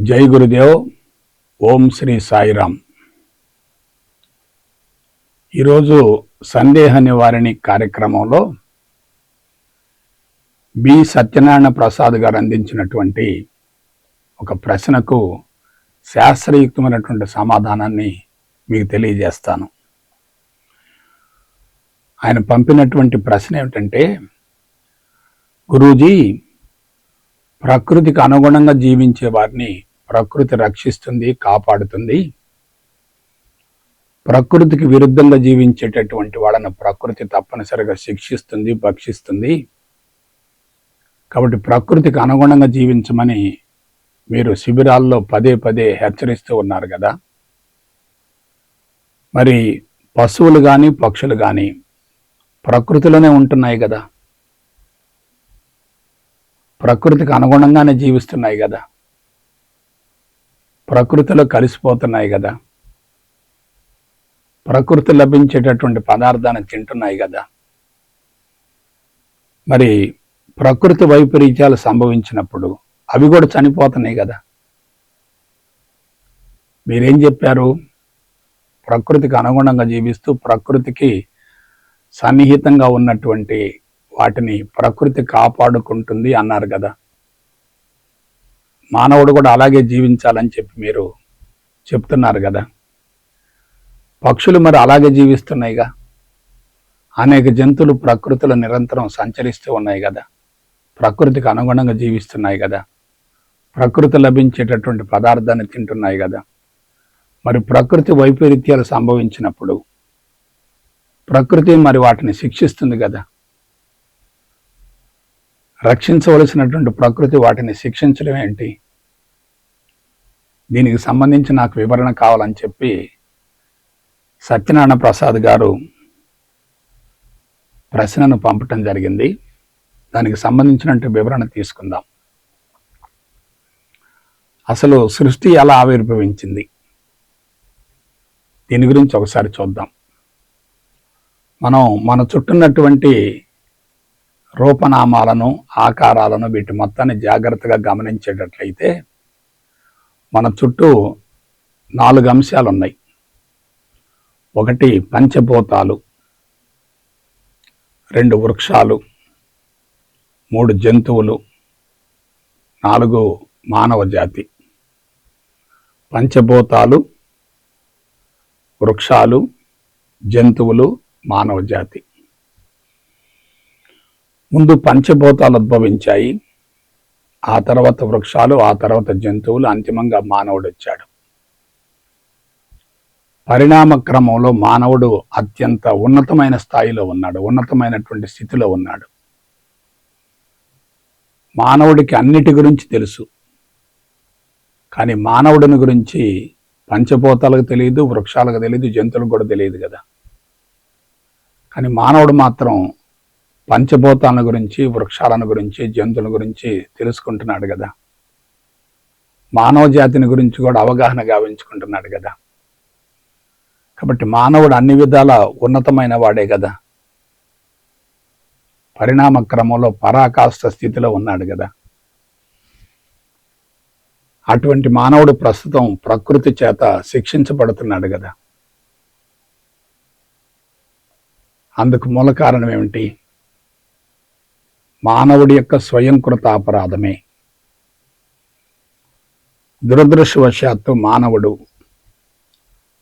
జై గురుదేవ్ ఓం శ్రీ సాయిరామ్. ఈరోజు సందేహ నివారణి కార్యక్రమంలో బి. సత్యనారాయణ ప్రసాద్ గారు అందించినటువంటి ఒక ప్రశ్నకు శాస్త్రయుక్తమైనటువంటి సమాధానాన్ని మీకు తెలియజేస్తాను. ఆయన పంపినటువంటి ప్రశ్న ఏమిటంటే గురూజీ ప్రకృతికి అనుగుణంగా జీవించే వారిని ప్రకృతి రక్షిస్తుంది కాపాడుతుంది. ప్రకృతికి విరుద్ధంగా జీవించేటటువంటి వాళ్ళను ప్రకృతి తప్పనిసరిగా శిక్షిస్తుంది భక్షిస్తుంది. కాబట్టి ప్రకృతికి అనుగుణంగా జీవించమని మీరు శిబిరాల్లో పదే పదే హెచ్చరిస్తూ ఉన్నారు కదా. మరి పశువులు కానీ పక్షులు కానీ ప్రకృతిలోనే ఉంటున్నాయి కదా. ప్రకృతికి అనుగుణంగానే జీవిస్తున్నాయి కదా. ప్రకృతిలో కలిసిపోతున్నాయి కదా. ప్రకృతి లభించేటటువంటి పదార్థాన్ని తింటున్నాయి కదా. మరి ప్రకృతి వైపరీత్యాలు సంభవించినప్పుడు అవి కూడా చనిపోతున్నాయి కదా. మీరేం చెప్పారు? ప్రకృతికి అనుగుణంగా జీవిస్తూ ప్రకృతికి సన్నిహితంగా ఉన్నటువంటి వాటిని ప్రకృతి కాపాడుకుంటుంది అన్నారు కదా. మానవుడు కూడా అలాగే జీవించాలని చెప్పి మీరు చెప్తున్నారు కదా. పక్షులు మరి అలాగే జీవిస్తున్నాయిగా. అనేక జంతువులు ప్రకృతిలో నిరంతరం సంచరిస్తూ ఉన్నాయి కదా. ప్రకృతికి అనుగుణంగా జీవిస్తున్నాయి కదా. ప్రకృతి లభించేటటువంటి పదార్థాన్ని తింటున్నాయి కదా. మరి ప్రకృతి వైపరీత్యాలు సంభవించినప్పుడు ప్రకృతి మరి వాటిని శిక్షిస్తుంది కదా. రక్షించవలసినటువంటి ప్రకృతి వాటిని శిక్షించడం ఏంటి? దీనికి సంబంధించి నాకు వివరణ కావాలని చెప్పి సత్యనారాయణ ప్రసాద్ గారు ప్రశ్నను పంపటం జరిగింది. దానికి సంబంధించినట్టు వివరణ తీసుకుందాం. అసలు సృష్టి ఎలా ఆవిర్భవించింది? దీని గురించి ఒకసారి చూద్దాం. మనం మన చుట్టున్నటువంటి రూపనామాలను ఆకారాలను వీటి మొత్తాన్ని జాగ్రత్తగా గమనించేటట్లయితే మన చుట్టూ నాలుగు అంశాలు ఉన్నాయి ఒకటి పంచభూతాలు రెండు వృక్షాలు మూడు జంతువులు నాలుగు మానవ జాతి పంచభూతాలు వృక్షాలు జంతువులు మానవ జాతి ముందు పంచభూతాలు ఉద్భవించాయి. ఆ తర్వాత వృక్షాలు ఆ తర్వాత జంతువులు అంతిమంగా మానవుడు వచ్చాడు పరిణామ క్రమంలో మానవుడు అత్యంత ఉన్నతమైన స్థాయిలో ఉన్నాడు ఉన్నతమైనటువంటి స్థితిలో ఉన్నాడు. మానవుడికి అన్నిటి గురించి తెలుసు. కానీ మానవుడిని గురించి పంచభూతాలకు తెలియదు వృక్షాలకు తెలియదు జంతువులకు కూడా తెలియదు కదా. కానీ మానవుడు మాత్రం పంచభూతాలను గురించి వృక్షాలను గురించి జంతువుల గురించి తెలుసుకుంటున్నాడు కదా. మానవ జాతిని గురించి కూడా అవగాహన గావించుకుంటున్నాడు కదా. కాబట్టి మానవుడు అన్ని విధాల ఉన్నతమైన వాడే కదా. పరిణామ క్రమంలో పరాకాష్ట స్థితిలో ఉన్నాడు కదా. అటువంటి మానవుడు ప్రస్తుతం ప్రకృతి చేత శిక్షించబడుతున్నాడు కదా. అందుకు మూల కారణం ఏమిటి? మానవుడి యొక్క స్వయంకృత అపరాధమే. దురదృష్టవశాత్తు మానవుడు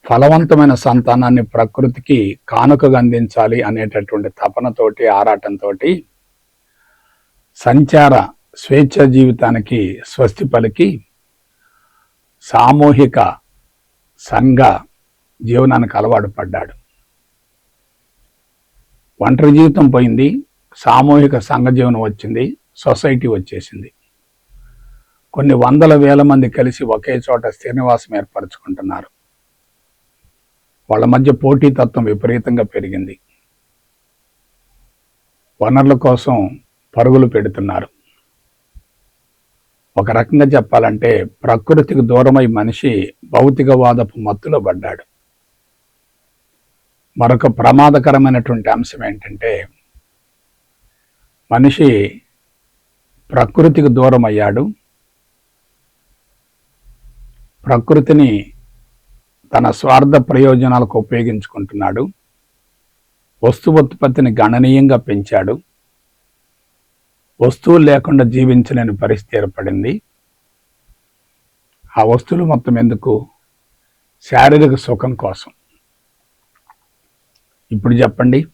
ఫలవంతమైన సంతానాన్ని ప్రకృతికి కానుకగా అందించాలి అనేటటువంటి తపనతోటి ఆరాటంతో సంచార స్వేచ్ఛ జీవితానికి స్వస్తి పలికి సామూహిక సంఘ జీవనానికి అలవాటు పడ్డాడు. ఒంటరి జీవితం పోయింది. సామూహిక సంఘజీవనం వచ్చింది సొసైటీ వచ్చేసింది. కొన్ని వందల వేల మంది కలిసి ఒకే చోట శ్రీనివాసం ఏర్పరచుకుంటున్నారు. వాళ్ళ మధ్య పోటీతత్వం విపరీతంగా పెరిగింది. వనరుల కోసం పరుగులు పెడుతున్నారు. ఒక రకంగా చెప్పాలంటే ప్రకృతికి దూరమై మనిషి భౌతికవాదపు మత్తులో పడ్డాడు. మరొక ప్రమాదకరమైనటువంటి అంశం ఏంటంటే మనిషి ప్రకృతికి దూరం అయ్యాడు. ప్రకృతిని తన స్వార్థ ప్రయోజనాలకు ఉపయోగించుకుంటున్నాడు. వస్తు ఉత్పత్తిని గణనీయంగా పెంచాడు. వస్తువులు లేకుండా జీవించలేని పరిస్థితి ఏర్పడింది. ఆ వస్తువులు మొత్తం ఎందుకు? శారీరక సుఖం కోసం. ఇప్పుడు చెప్పండి.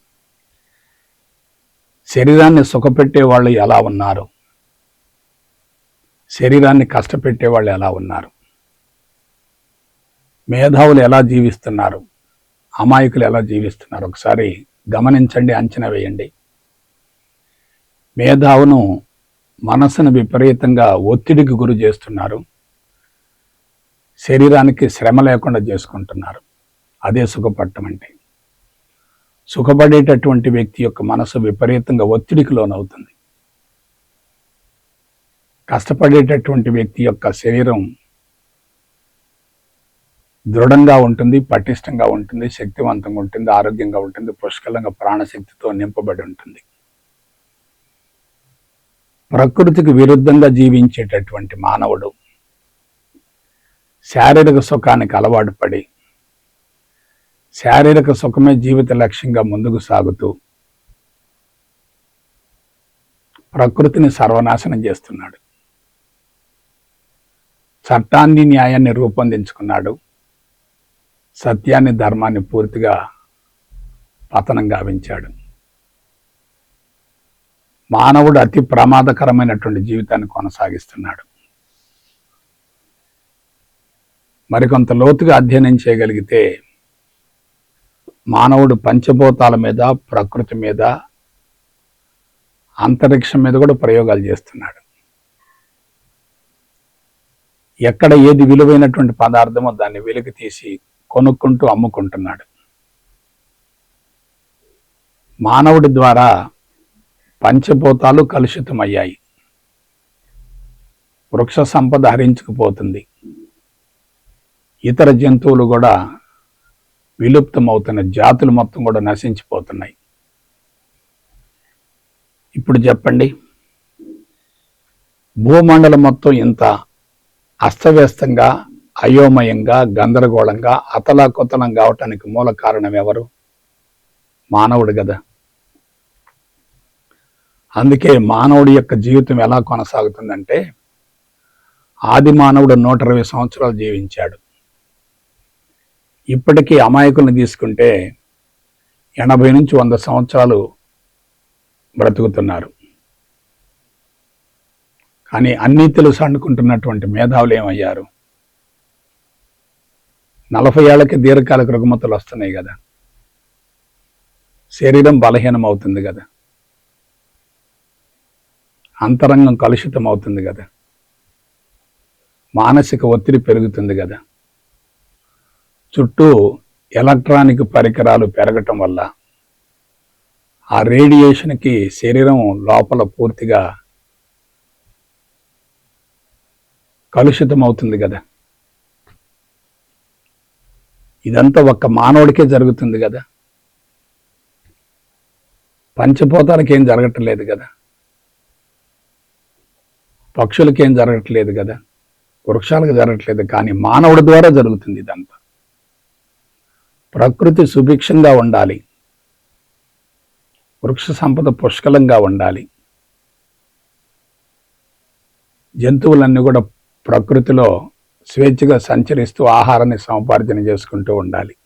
శరీరాన్ని సుఖపెట్టే వాళ్ళు ఎలా ఉన్నారు? శరీరాన్ని కష్టపెట్టే వాళ్ళు ఎలా ఉన్నారు? మేధావులు ఎలా జీవిస్తున్నారు? అమాయకులు ఎలా జీవిస్తున్నారు? ఒకసారి గమనించండి అంచనా వేయండి. మేధావును మనసును విపరీతంగా ఒత్తిడికి గురి చేస్తున్నారు. శరీరానికి శ్రమ లేకుండా చేసుకుంటున్నారు. అదే సుఖపట్టమంటే అంటే. సుఖపడేటటువంటి వ్యక్తి యొక్క మనసు విపరీతంగా ఒత్తిడికి లోనవుతుంది. కష్టపడేటటువంటి వ్యక్తి యొక్క శరీరం దృఢంగా ఉంటుంది పటిష్టంగా ఉంటుంది శక్తివంతంగా ఉంటుంది ఆరోగ్యంగా ఉంటుంది పుష్కలంగా ప్రాణశక్తితో నింపబడి ఉంటుంది. ప్రకృతికి విరుద్ధంగా జీవించేటటువంటి మానవుడు శారీరక సుఖానికి అలవాటు పడి శారీరక సుఖమే జీవిత లక్ష్యంగా ముందుకు సాగుతూ ప్రకృతిని సర్వనాశనం చేస్తున్నాడు. చట్టాన్ని న్యాయాన్ని రూపొందించుకున్నాడు. సత్యాన్ని ధర్మాన్ని పూర్తిగా పతనం గావించాడు. మానవుడు అతి ప్రమాదకరమైనటువంటి జీవితాన్ని కొనసాగిస్తున్నాడు. మరికొంత లోతుగా అధ్యయనం చేయగలిగితే మానవుడు పంచభూతాల మీద ప్రకృతి మీద అంతరిక్షం మీద కూడా ప్రయోగాలు చేస్తున్నాడు. ఎక్కడ ఏది విలువైనటువంటి పదార్థమో దాన్ని వెలికి తీసి కొనుక్కుంటూ అమ్ముకుంటున్నాడు. మానవుడి ద్వారా పంచభూతాలు కలుషితమయ్యాయి. వృక్ష సంపద హరించుకుపోతుంది. ఇతర జంతువులు కూడా విలుప్తమవుతున్న జాతులు మొత్తం కూడా నశించిపోతున్నాయి. ఇప్పుడు చెప్పండి. భూమండలం మొత్తం ఇంత అస్తవ్యస్తంగా అయోమయంగా గందరగోళంగా అతలాకుతలం కావటానికి మూల కారణం ఎవరు? మానవుడు కదా. అందుకే మానవుడి యొక్క జీవితం ఎలా కొనసాగుతుందంటే ఆది మానవుడు నూట ఇరవై సంవత్సరాలు జీవించాడు. ఇప్పటికీ అమాయకుల్ని తీసుకుంటే ఎనభై నుంచి వంద సంవత్సరాలు బ్రతుకుతున్నారు. కానీ అన్నీ తెలుసు అనుకుంటున్నటువంటి మేధావులు ఏమయ్యారు? నలభై ఏళ్ళకి దీర్ఘకాలిక రుగ్మతలు వస్తున్నాయి కదా. శరీరం బలహీనం అవుతుంది కదా. అంతరంగం కలుషితం అవుతుంది కదా. మానసిక ఒత్తిడి పెరుగుతుంది కదా. చుట్టూ ఎలక్ట్రానిక్ పరికరాలు పెరగటం వల్ల ఆ రేడియేషన్కి శరీరం లోపల పూర్తిగా కలుషితం అవుతుంది కదా. ఇదంతా ఒక్క మానవుడికే జరుగుతుంది కదా. పంచభూతాలకేం జరగట్లేదు కదా. పక్షులకేం జరగట్లేదు కదా. వృక్షాలకు జరగట్లేదు కానీ మానవుడి ద్వారా జరుగుతుంది ఇదంతా. ప్రకృతి సుభిక్షంగా ఉండాలి. వృక్ష సంపద పుష్కలంగా ఉండాలి. జంతువులన్నీ కూడా ప్రకృతిలో స్వేచ్ఛగా సంచరిస్తూ ఆహారాన్ని సముపార్జన చేసుకుంటూ ఉండాలి.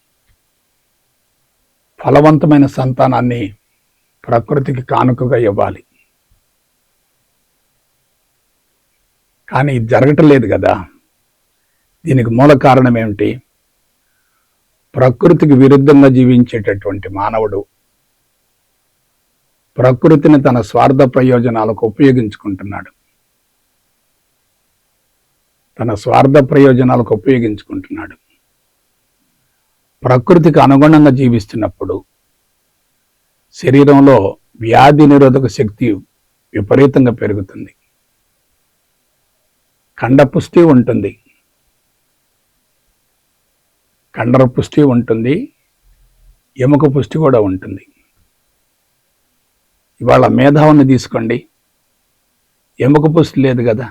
ఫలవంతమైన సంతానాన్ని ప్రకృతికి కానుకగా ఇవ్వాలి. కానీ ఇది జరగటం లేదు కదా. దీనికి మూల కారణం ఏమిటి? ప్రకృతికి విరుద్ధంగా జీవించేటటువంటి మానవుడు ప్రకృతిని తన స్వార్థ ప్రయోజనాలకు ఉపయోగించుకుంటున్నాడు. తన స్వార్థ ప్రయోజనాలకు ఉపయోగించుకుంటున్నాడు. ప్రకృతికి అనుగుణంగా జీవిస్తున్నప్పుడు శరీరంలో వ్యాధి నిరోధక శక్తి విపరీతంగా పెరుగుతుంది. కండపుష్టి ఉంటుంది. కండర పుష్టి ఉంటుంది ఎముక పుష్టి కూడా ఉంటుంది. ఇవాళ మేధావుని తీసుకోండి. ఎముక పుష్టి లేదు కదా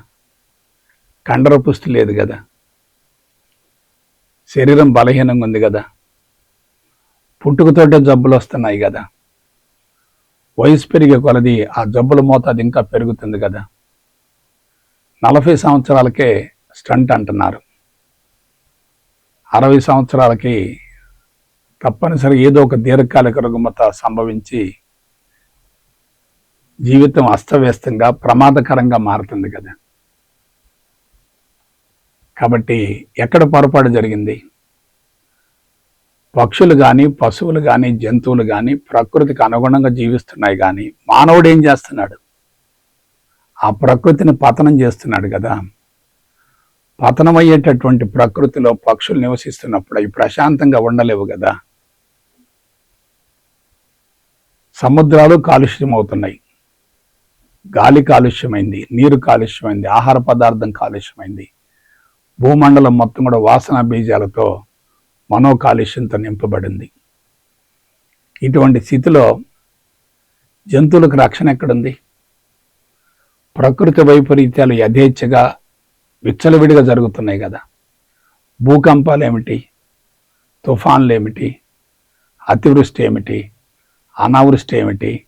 కండర పుష్టి లేదు కదా శరీరం బలహీనంగా ఉంది కదా పుట్టుకతోటే జబ్బులు వస్తున్నాయి కదా వయసు పెరిగే కొలది ఆ జబ్బుల మోతాదు ఇంకా పెరుగుతుంది కదా. నలభై సంవత్సరాలకే స్టంట్ అంటున్నారు. అరవై సంవత్సరాలకి తప్పనిసరి ఏదో ఒక దీర్ఘకాలిక రుగ్మత సంభవించి జీవితం అస్తవ్యస్తంగా ప్రమాదకరంగా మారుతుంది కదా. కాబట్టి ఎక్కడ పొరపాటు జరిగింది? పక్షులు కానీ పశువులు కానీ జంతువులు కానీ ప్రకృతికి అనుగుణంగా జీవిస్తున్నాయి కానీ మానవుడు ఏం చేస్తున్నాడు? ఆ ప్రకృతిని పతనం చేస్తున్నాడు కదా. పతనమయ్యేటటువంటి ప్రకృతిలో పక్షులు నివసిస్తున్నప్పుడు అవి ప్రశాంతంగా ఉండలేవు కదా. సముద్రాలు కాలుష్యం అవుతున్నాయి గాలి కాలుష్యమైంది నీరు కాలుష్యమైంది ఆహార పదార్థం కాలుష్యమైంది. భూమండలం మొత్తం కూడా వాసన బీజాలతో మనో కాలుష్యంతో నింపబడింది. ఇటువంటి స్థితిలో జంతువులకు రక్షణ ఎక్కడుంది? ప్రకృతి వైపరీత్యాలు యథేచ్ఛగా విచ్చలవిడిగా జరుగుతున్నాయి కదా. భూకంపాలు ఏమిటి తుఫాన్లు ఏమిటి అతివృష్టి ఏమిటి? అనావృష్టి ఏమిటి?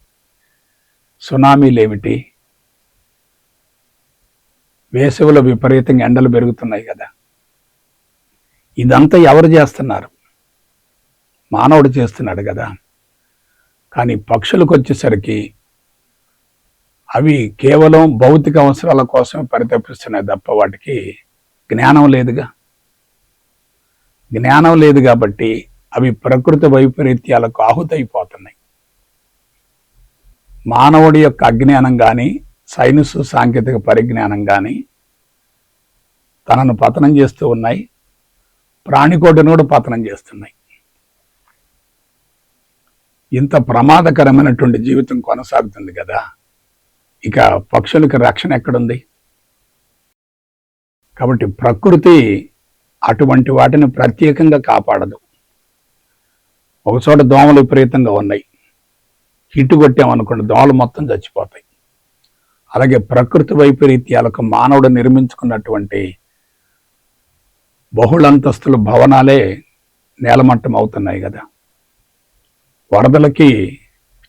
సునామీలు ఏమిటి వేసవిలో విపరీతంగా ఎండలు పెరుగుతున్నాయి కదా. ఇదంతా ఎవరు చేస్తున్నారు? మానవుడు చేస్తున్నాడు కదా. కానీ పక్షులకు వచ్చేసరికి అవి కేవలం భౌతిక అవసరాల కోసం పరితపిస్తున్నాయి తప్ప వాటికి జ్ఞానం లేదుగా. జ్ఞానం లేదు కాబట్టి అవి ప్రకృతి వైపరీత్యాలకు ఆహుతైపోతున్నాయి. మానవుడి యొక్క అజ్ఞానం కానీ సైన్స్ సాంకేతిక పరిజ్ఞానం కానీ తనను పతనం చేస్తూ ఉన్నాయి. ప్రాణికోటిని కూడా పతనం చేస్తున్నాయి. ఇంత ప్రమాదకరమైనటువంటి జీవితం కొనసాగుతుంది కదా. ఇక పక్షులకు రక్షణ ఎక్కడుంది? కాబట్టి ప్రకృతి అటువంటి వాటిని ప్రత్యేకంగా కాపాడదు. ఒకచోట దోమలు విపరీతంగా ఉన్నాయి. హిట్టు కొట్టామనుకోండి దోమలు మొత్తం చచ్చిపోతాయి. అలాగే ప్రకృతి వైపరీత్యాలకు మానవుడు నిర్మించుకున్నటువంటి బహుళంతస్తుల భవనాలే నేలమట్టం అవుతున్నాయి కదా. వరదలకి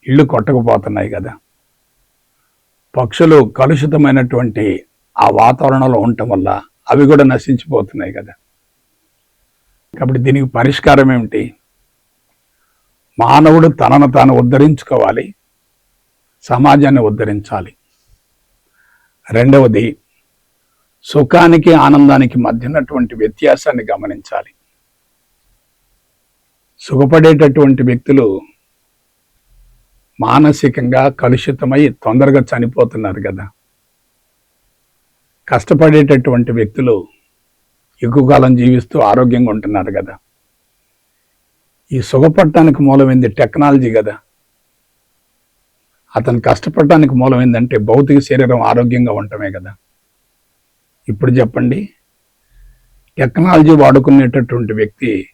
ఇళ్ళు కొట్టకపోతున్నాయి కదా. పక్షులు కలుషితమైనటువంటి ఆ వాతావరణంలో ఉండటం వల్ల అవి కూడా నశించిపోతున్నాయి కదా. కాబట్టి దీనికి పరిష్కారం ఏమిటి? మానవుడు తనను తాను ఉద్ధరించుకోవాలి సమాజాన్ని ఉద్ధరించాలి. రెండవది సుఖానికి ఆనందానికి మధ్య ఉన్నటువంటి వ్యత్యాసాన్ని గమనించాలి. సుఖపడేటటువంటి వ్యక్తులు మానసికంగా కలుషితమై తొందరగా చనిపోతున్నారు కదా. కష్టపడేటటువంటి వ్యక్తులు ఎక్కువ కాలం జీవిస్తూ ఆరోగ్యంగా ఉంటున్నారు కదా. ఈ సుఖపడటానికి మూలమైంది టెక్నాలజీ కదా. అతను కష్టపడటానికి మూలమైందంటే భౌతిక శరీరం ఆరోగ్యంగా ఉండటమే కదా. ఇప్పుడు చెప్పండి టెక్నాలజీ వాడుకునేటటువంటి వ్యక్తి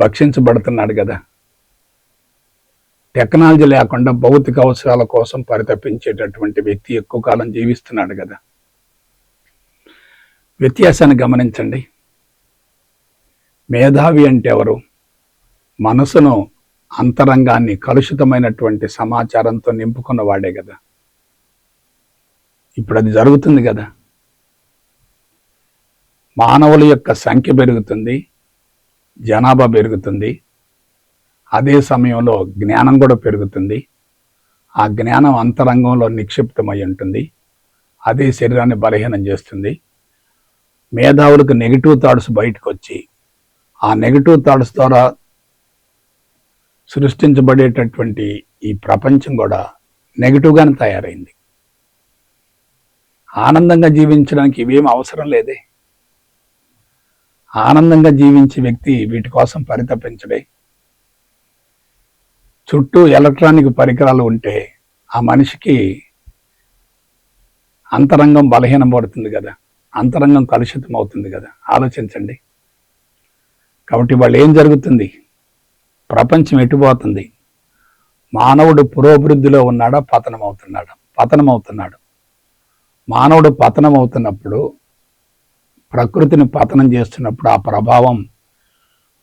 భక్షించబడుతున్నాడు కదా. టెక్నాలజీ లేకుండా భౌతిక అవసరాల కోసం పరితపించేటటువంటి వ్యక్తి ఎక్కువ కాలం జీవిస్తున్నాడు కదా. వ్యత్యాసాన్ని గమనించండి. మేధావి అంటే ఎవరు? మనసును అంతరంగాన్ని కలుషితమైనటువంటి సమాచారంతో నింపుకున్న వాడే కదా. ఇప్పుడు అది జరుగుతుంది కదా. మానవుల యొక్క సంఖ్య పెరుగుతుంది జనాభా పెరుగుతుంది అదే సమయంలో జ్ఞానం కూడా పెరుగుతుంది. ఆ జ్ఞానం అంతరంగంలో నిక్షిప్తమై ఉంటుంది. అదే శరీరాన్ని బలహీనం చేస్తుంది. మేధావులకు నెగిటివ్ థాట్స్ బయటకు వచ్చి ఆ నెగిటివ్ థాట్స్ ద్వారా సృష్టించబడేటటువంటి ఈ ప్రపంచం కూడా నెగిటివ్గానే తయారైంది. ఆనందంగా జీవించడానికి ఇవేం అవసరం లేదే. ఆనందంగా జీవించే వ్యక్తి వీటి కోసం పరితపించడే. చుట్టూ ఎలక్ట్రానిక్ పరికరాలు ఉంటే ఆ మనిషికి అంతరంగం బలహీనం పడుతుంది కదా. అంతరంగం కలుషితం అవుతుంది కదా. ఆలోచించండి. కాబట్టి వాళ్ళు ఏం జరుగుతుంది? ప్రపంచం ఎటుపోతుంది? మానవుడు పురోభివృద్ధిలో ఉన్నాడా? పతనం అవుతున్నాడా పతనం అవుతున్నాడు మానవుడు పతనం అవుతున్నప్పుడు ప్రకృతిని పతనం చేస్తున్నప్పుడు ఆ ప్రభావం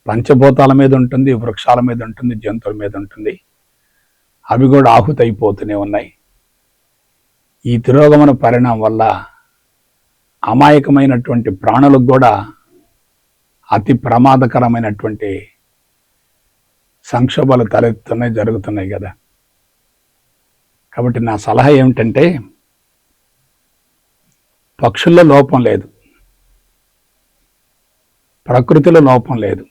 పంచభూతాల మీద ఉంటుంది వృక్షాల మీద ఉంటుంది జంతువుల మీద ఉంటుంది. అవి కూడా ఆహుతైపోతూనే ఉన్నాయి. ఈ తిరోగమన పరిణామం వల్ల అమాయకమైనటువంటి ప్రాణులకు కూడా అతి ప్రమాదకరమైనటువంటి సంక్షోభాలు తలెత్తున్నాయి జరుగుతున్నాయి కదా. కాబట్టి నా సలహా ఏమిటంటే పక్షుల్లో లోపం లేదు. ప్రకృతిలో లోపం లేదు.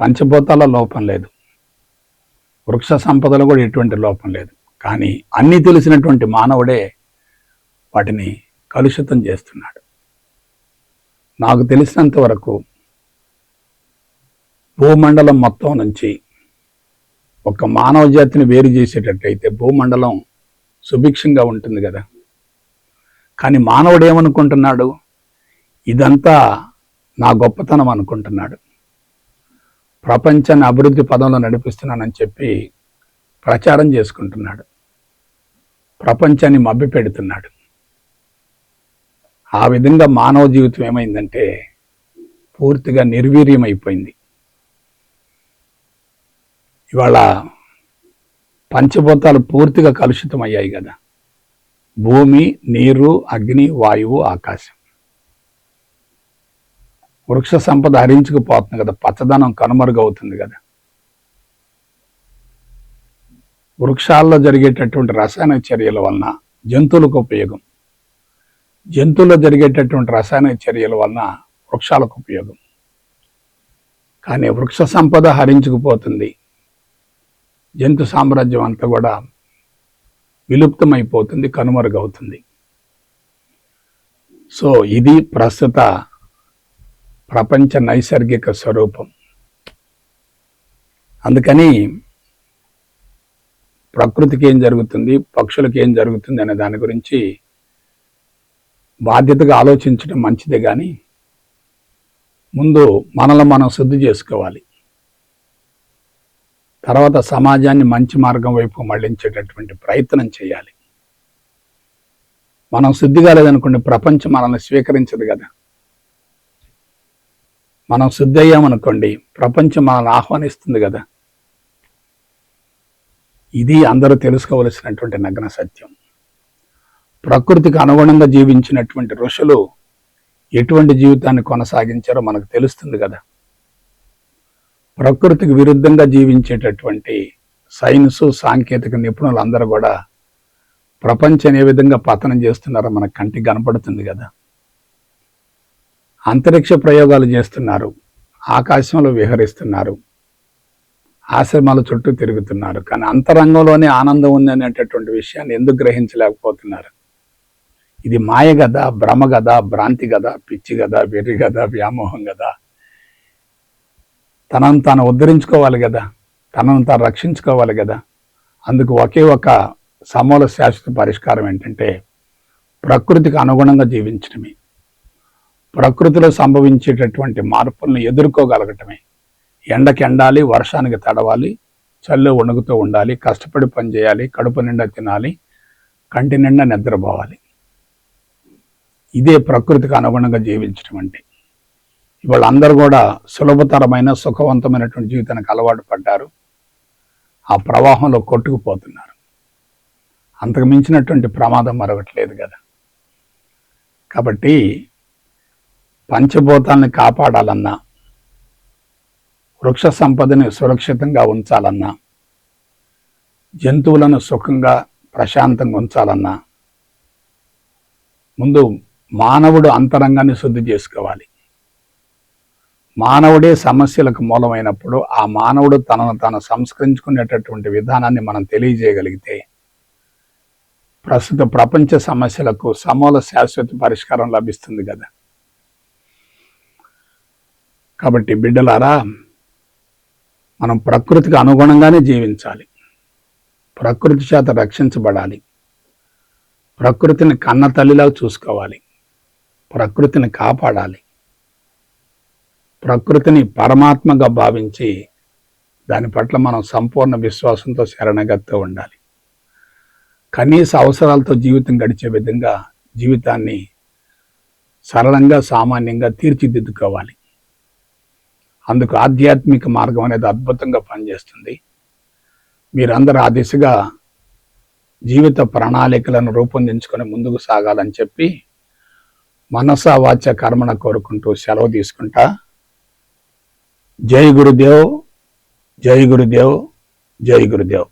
పంచభూతాల లోపం లేదు. వృక్ష సంపదలో కూడా ఎటువంటి లోపం లేదు. కానీ అన్నీ తెలిసినటువంటి మానవుడే వాటిని కలుషితం చేస్తున్నాడు. నాకు తెలిసినంత వరకు భూమండలం మొత్తం నుంచి ఒక మానవ జాతిని వేరు చేసేటట్టయితే భూమండలం సుభిక్షంగా ఉంటుంది కదా. కానీ మానవుడు ఏమనుకుంటున్నాడు? ఇదంతా నా గొప్పతనం అనుకుంటున్నాడు. ప్రపంచాన్ని అభివృద్ధి పదంలో నడిపిస్తున్నానని చెప్పి ప్రచారం చేసుకుంటున్నాడు. ప్రపంచాన్ని మభ్య పెడుతున్నాడు ఆ విధంగా మానవ జీవితం ఏమైందంటే పూర్తిగా నిర్వీర్యం అయిపోయింది ఇవాళ పంచభూతాలు పూర్తిగా కలుషితం అయ్యాయి కదా. భూమి నీరు అగ్ని వాయువు ఆకాశం. వృక్ష సంపద హరించుకుపోతుంది కదా పచ్చదనం కనుమరుగవుతుంది కదా. వృక్షాల్లో జరిగేటటువంటి రసాయన చర్యల వలన జంతువులకు ఉపయోగం. జంతువుల్లో జరిగేటటువంటి రసాయన చర్యల వలన వృక్షాలకు ఉపయోగం. కానీ వృక్ష సంపద హరించుకుపోతుంది. జంతు సామ్రాజ్యం అంతా కూడా విలుప్తమైపోతుంది కనుమరుగవుతుంది. సో ఇది ప్రస్తుత ప్రపంచ నైసర్గిక స్వరూపం. అందుకని ప్రకృతికి ఏం జరుగుతుంది పక్షులకు ఏం జరుగుతుంది అనే దాని గురించి బాధ్యతగా ఆలోచించడం మంచిదే కానీ ముందు మనల్ని మనం శుద్ధి చేసుకోవాలి. తర్వాత సమాజాన్ని మంచి మార్గం వైపు మళ్ళించేటటువంటి ప్రయత్నం చేయాలి. మనం శుద్ధి కాలేదనుకోండి ప్రపంచం మనల్ని స్వీకరించదు కదా. మనం శుద్ధి అయ్యామనుకోండి ప్రపంచం మనల్ని ఆహ్వానిస్తుంది కదా. ఇది అందరూ తెలుసుకోవలసినటువంటి నగ్న సత్యం. ప్రకృతికి అనుగుణంగా జీవించినటువంటి ఋషులు ఎటువంటి జీవితాన్ని కొనసాగించారో మనకు తెలుస్తుంది కదా. ప్రకృతికి విరుద్ధంగా జీవించేటటువంటి సైన్సు సాంకేతిక నిపుణులు అందరూ కూడా ప్రపంచం ఏ విధంగా పతనం చేస్తున్నారో మనకు కంటికి కనపడుతుంది కదా. అంతరిక్ష ప్రయోగాలు చేస్తున్నారు. ఆకాశంలో విహరిస్తున్నారు. ఆశ్రమాల చుట్టూ తిరుగుతున్నారు. కానీ అంతరంగంలోనే ఆనందం ఉంది అనేటటువంటి విషయాన్ని ఎందుకు గ్రహించలేకపోతున్నారు? ఇది మాయ గద భ్రమ గద భ్రాంతి గద పిచ్చి గద వెర్రి గద వ్యామోహం గదా. తనను తాను ఉద్ధరించుకోవాలి కదా తనను తాను రక్షించుకోవాలి కదా అందుకు ఒకే ఒక సమూల శాశ్వత పరిష్కారం ఏంటంటే ప్రకృతికి అనుగుణంగా జీవించడమే. ప్రకృతిలో సంభవించేటటువంటి మార్పులను ఎదుర్కోగలగటమే. ఎండకి ఎండాలి వర్షానికి తడవాలి చల్లు వణుకుతూ ఉండాలి కష్టపడి పనిచేయాలి కడుపు నిండా తినాలి కంటి నిండా నిద్రపోవాలి. ఇదే ప్రకృతికి అనుగుణంగా జీవించడం అంటే. ఇవాళ అందరూ కూడా సులభతరమైన సుఖవంతమైనటువంటి జీవితానికి అలవాటు పడ్డారు. ఆ ప్రవాహంలో కొట్టుకుపోతున్నారు. అంతకు మించినటువంటి ప్రమాదం మరొకటి లేదు కదా. కాబట్టి పంచభూతాలను కాపాడాలన్నా వృక్ష సంపదని సురక్షితంగా ఉంచాలన్నా జంతువులను సుఖంగా ప్రశాంతంగా ఉంచాలన్నా ముందు మానవుడు అంతరంగాన్ని శుద్ధి చేసుకోవాలి. మానవుడే సమస్యలకు మూలమైనప్పుడు ఆ మానవుడు తనను తాను సంస్కరించుకునేటటువంటి విధానాన్ని మనం తెలియజేయగలిగితే ప్రస్తుత ప్రపంచ సమస్యలకు సమూల శాశ్వత పరిష్కారం లభిస్తుంది కదా. కాబట్టి బిడ్డలారా మనం ప్రకృతికి అనుగుణంగానే జీవించాలి. ప్రకృతి చేత రక్షించబడాలి. ప్రకృతిని కన్న తల్లిలా చూసుకోవాలి. ప్రకృతిని కాపాడాలి. ప్రకృతిని పరమాత్మగా భావించి దాని పట్ల మనం సంపూర్ణ విశ్వాసంతో శరణగత్తో ఉండాలి. కనీస అవసరాలతో జీవితం గడిచే విధంగా జీవితాన్ని సరళంగా సామాన్యంగా తీర్చిదిద్దుకోవాలి. అందుకు ఆధ్యాత్మిక మార్గం అనేది అద్భుతంగా పనిచేస్తుంది. మీరందరూ ఆ దిశగా జీవిత ప్రణాళికలను రూపొందించుకొని ముందుకు సాగాలని చెప్పి మనస వాచ కర్మణ కోరుకుంటూ సెలవు తీసుకుంటా. జై గురుదేవ్ జై గురుదేవ్ జై గురుదేవ్.